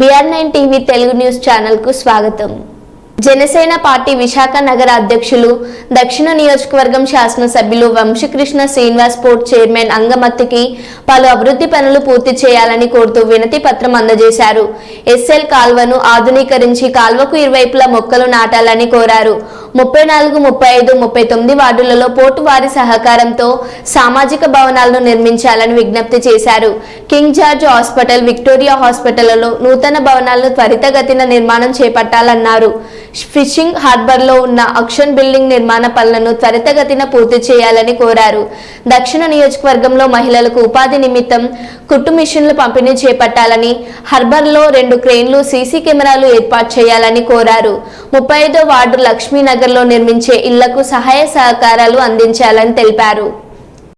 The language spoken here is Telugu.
BR nine TV Telugu news స్వాగతం. జనసేన పార్టీ విశాఖ నగర అధ్యక్షులు దక్షిణ నియోజకవర్గం శాసనసభ్యులు వంశీకృష్ణ శ్రీనివాస్ పోర్ట్ చైర్మన్ అంగమత్తికి పలు అభివృద్ధి పనులు పూర్తి చేయాలని కోరుతూ వినతి పత్రం అందజేశారు. ఎస్ఎల్ కాల్వను ఆధునీకరించి కాల్వకు ఇరువైపులా మొక్కలు నాటాలని కోరారు. ముప్పై నాలుగు ముప్పై ఐదు ముప్పై తొమ్మిది వార్డులలో పోటు వారి సహకారంతో సామాజిక భవనాలను నిర్మించాలని విజ్ఞప్తి చేశారు. కింగ్ జార్జ్ హాస్పిటల్ విక్టోరియా హాస్పిటల్లో నూతన భవనాలను త్వరితగతిన నిర్మాణం చేపట్టాలన్నారు. ఫిషింగ్ హార్బర్లో ఉన్న అక్షన్ బిల్డింగ్ నిర్మాణ పనులను త్వరితగతిన పూర్తి చేయాలని కోరారు. దక్షిణ నియోజకవర్గంలో మహిళలకు ఉపాధి నిమిత్తం కుట్టు మిషన్లు పంపిణీ చేపట్టాలని హార్బర్లో రెండు క్రెయిన్లు సీసీ కెమెరాలు ఏర్పాటు చేయాలని కోరారు. ముప్పై ఐదో వార్డు లో నిర్మించే ఇళ్ళకు సహాయ సహకారాలు అందించాలని తెలిపారు.